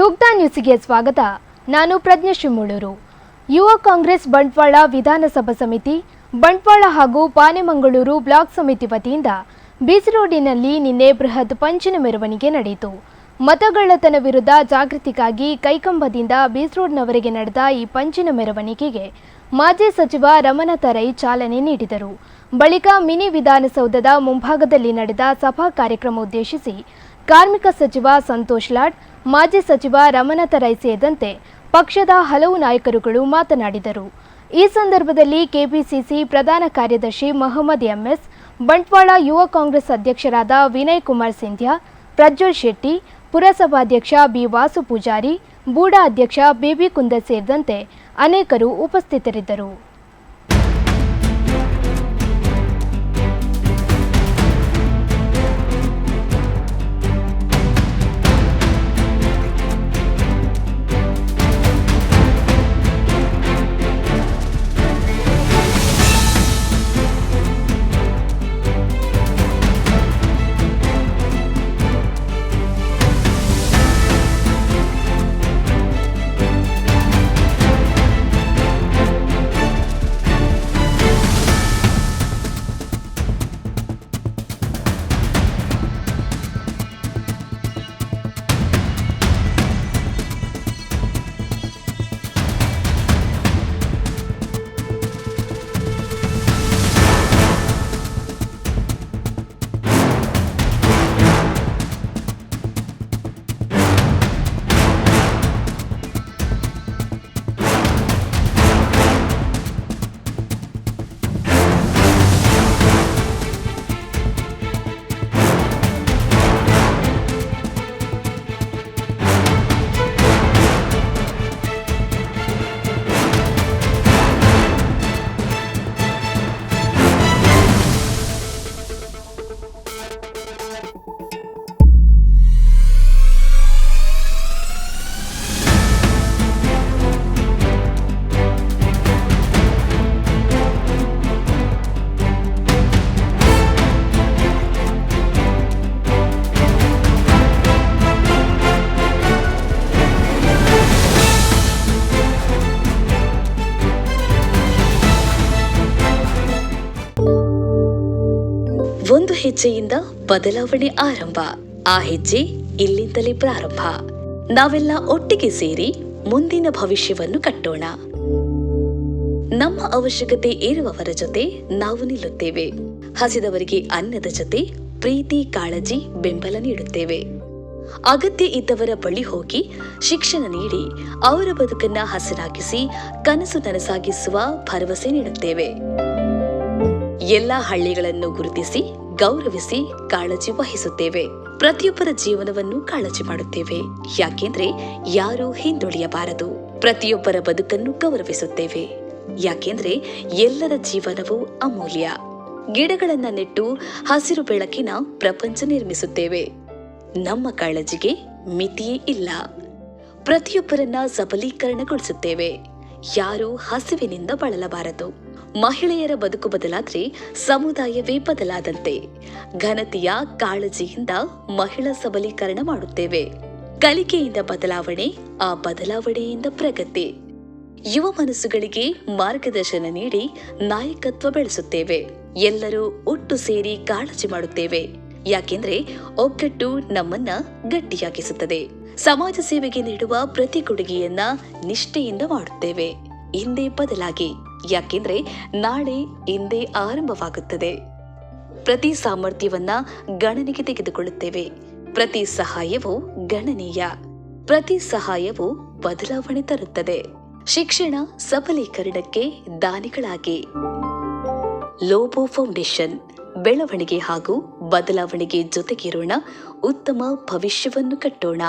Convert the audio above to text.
ಸೂಕ್ತ ನ್ಯೂಸ್ಗೆ ಸ್ವಾಗತ. ನಾನು ಪ್ರಜ್ಞಾ ಶಿಮೂಳೂರು. ಯುವ ಕಾಂಗ್ರೆಸ್ ಬಂಟ್ವಾಳ ವಿಧಾನಸಭಾ ಸಮಿತಿ, ಬಂಟ್ವಾಳ ಹಾಗೂ ಪಾನೆಮಂಗಳೂರು ಬ್ಲಾಕ್ ಸಮಿತಿ ವತಿಯಿಂದ ಬೀಚ್ ರೋಡಿನಲ್ಲಿ ನಿನ್ನೆ ಬೃಹತ್ ಪಂಚಿನ ಮೆರವಣಿಗೆ ನಡೆಯಿತು. ಮತಗಳ್ಳತನ ವಿರುದ್ಧ ಜಾಗೃತಿಗಾಗಿ ಕೈಕಂಬದಿಂದ ಬೀಚ್ ರೋಡ್ನವರೆಗೆ ನಡೆದ ಈ ಪಂಚಿನ ಮೆರವಣಿಗೆಗೆ ಮಾಜಿ ಸಚಿವ ರಮನಾಥ ರೈ ಚಾಲನೆ ನೀಡಿದರು. ಬಳಿಕ ಮಿನಿ ವಿಧಾನಸೌಧದ ಮುಂಭಾಗದಲ್ಲಿ ನಡೆದ ಸಭಾ ಕಾರ್ಯಕ್ರಮ ಉದ್ದೇಶಿಸಿ ಕಾರ್ಮಿಕ ಸಚಿವ ಸಂತೋಷ್ ಲಾಡ್ ಮಾಜಿ ಸಚಿವ ರಮನಾಥ ರೈ ಸೇರಿದಂತೆ ಪಕ್ಷದ ಹಲವು ನಾಯಕರುಗಳು ಮಾತನಾಡಿದರು. ಈ ಸಂದರ್ಭದಲ್ಲಿ ಕೆಪಿಸಿಸಿ ಪ್ರಧಾನ ಕಾರ್ಯದರ್ಶಿ ಮಹಮ್ಮದ್ ಎಂಎಸ್, ಬಂಟ್ವಾಳ ಯುವ ಕಾಂಗ್ರೆಸ್ ಅಧ್ಯಕ್ಷರಾದ ವಿನಯ್ ಕುಮಾರ್ ಸಿಂಧ್ಯಾ, ಪ್ರಜ್ವಲ್ ಶೆಟ್ಟಿ, ಪುರಸಭಾಧ್ಯಕ್ಷ ಬಿ ವಾಸು ಪೂಜಾರಿ, ಬೂಡಾ ಅಧ್ಯಕ್ಷ ಬಿಬಿ ಕುಂದರ್ ಸೇರಿದಂತೆ ಅನೇಕರು ಉಪಸ್ಥಿತರಿದ್ದರು. ಒಂದು ಹೆಜ್ಜೆಯಿಂದ ಬದಲಾವಣೆ ಆರಂಭ. ಆ ಹೆಜ್ಜೆ ಇಲ್ಲಿಂದಲೇ ಪ್ರಾರಂಭ. ನಾವೆಲ್ಲ ಒಟ್ಟಿಗೆ ಸೇರಿ ಮುಂದಿನ ಭವಿಷ್ಯವನ್ನು ಕಟ್ಟೋಣ. ನಮ್ಮ ಅವಶ್ಯಕತೆ ಇರುವವರ ಜೊತೆ ನಾವು ನಿಲ್ಲುತ್ತೇವೆ. ಹಸಿದವರಿಗೆ ಅನ್ನದ ಜೊತೆ ಪ್ರೀತಿ, ಕಾಳಜಿ, ಬೆಂಬಲ ನೀಡುತ್ತೇವೆ. ಅಗತ್ಯ ಇದ್ದವರ ಬಳಿ ಹೋಗಿ ಶಿಕ್ಷಣ ನೀಡಿ ಅವರ ಬದುಕನ್ನ ಹಸನಾಗಿಸಿ, ಕನಸು ನನಸಾಗಿಸುವ ಭರವಸೆ ನೀಡುತ್ತೇವೆ. ಎಲ್ಲ ಹಳ್ಳಿಗಳನ್ನು ಗುರುತಿಸಿ ಗೌರವಿಸಿ ಕಾಳಜಿ ವಹಿಸುತ್ತೇವೆ. ಪ್ರತಿಯೊಬ್ಬರ ಜೀವನವನ್ನು ಕಾಳಜಿ ಮಾಡುತ್ತೇವೆ. ಯಾಕೆಂದ್ರೆ ಯಾರೂ ಹಿಂದುಳಿಯಬಾರದು. ಪ್ರತಿಯೊಬ್ಬರ ಬದುಕನ್ನು ಗೌರವಿಸುತ್ತೇವೆ. ಯಾಕೆಂದ್ರೆ ಎಲ್ಲರ ಜೀವನವು ಅಮೂಲ್ಯ. ಗಿಡಗಳನ್ನ ನೆಟ್ಟು ಹಸಿರು ಬೆಳಕಿನ ಪ್ರಪಂಚ ನಿರ್ಮಿಸುತ್ತೇವೆ. ನಮ್ಮ ಕಾಳಜಿಗೆ ಮಿತಿಯೇ ಇಲ್ಲ. ಪ್ರತಿಯೊಬ್ಬರನ್ನ ಸಬಲೀಕರಣಗೊಳಿಸುತ್ತೇವೆ. ಯಾರೂ ಹಸಿವಿನಿಂದ ಬಳಲಬಾರದು. ಮಹಿಳೆಯರ ಬದುಕು ಬದಲಾದ್ರೆ ಸಮುದಾಯವೇ ಬದಲಾದಂತೆ. ಘನತೆಯ ಕಾಳಜಿಯಿಂದ ಮಹಿಳಾ ಸಬಲೀಕರಣ ಮಾಡುತ್ತೇವೆ. ಕಲಿಕೆಯಿಂದ ಬದಲಾವಣೆ, ಆ ಬದಲಾವಣೆಯಿಂದ ಪ್ರಗತಿ. ಯುವ ಮನಸ್ಸುಗಳಿಗೆ ಮಾರ್ಗದರ್ಶನ ನೀಡಿ ನಾಯಕತ್ವ ಬೆಳೆಸುತ್ತೇವೆ. ಎಲ್ಲರೂ ಒಟ್ಟು ಸೇರಿ ಕಾಳಜಿ ಮಾಡುತ್ತೇವೆ. ಯಾಕೆಂದ್ರೆ ಒಗ್ಗಟ್ಟು ನಮ್ಮನ್ನ ಗಟ್ಟಿಯಾಗಿಸುತ್ತದೆ. ಸಮಾಜ ಸೇವೆಗೆ ನೀಡುವ ಪ್ರತಿ ಕೊಡುಗೆಯನ್ನ ನಿಷ್ಠೆಯಿಂದ ಮಾಡುತ್ತೇವೆ. ಹಿಂದೆ ಬದಲಾಗಿ. ಯಾಕೆಂದ್ರೆ ನಾಳೆ ಇಂದೇ ಆರಂಭವಾಗುತ್ತದೆ. ಪ್ರತಿ ಸಾಮರ್ಥ್ಯವನ್ನ ಗಣನೆಗೆ ತೆಗೆದುಕೊಳ್ಳುತ್ತೇವೆ. ಪ್ರತಿ ಸಹಾಯವು ಗಣನೀಯ. ಪ್ರತಿ ಸಹಾಯವು ಬದಲಾವಣೆ ತರುತ್ತದೆ. ಶಿಕ್ಷಣ ಸಬಲೀಕರಣಕ್ಕೆ ದಾನಿಗಳಾಗಿ. ಲೋಬೋ ಫೌಂಡೇಶನ್, ಬೆಳವಣಿಗೆ ಹಾಗೂ ಬದಲಾವಣೆಗೆ ಜೊತೆಗಿರೋಣ, ಉತ್ತಮ ಭವಿಷ್ಯವನ್ನು ಕಟ್ಟೋಣ.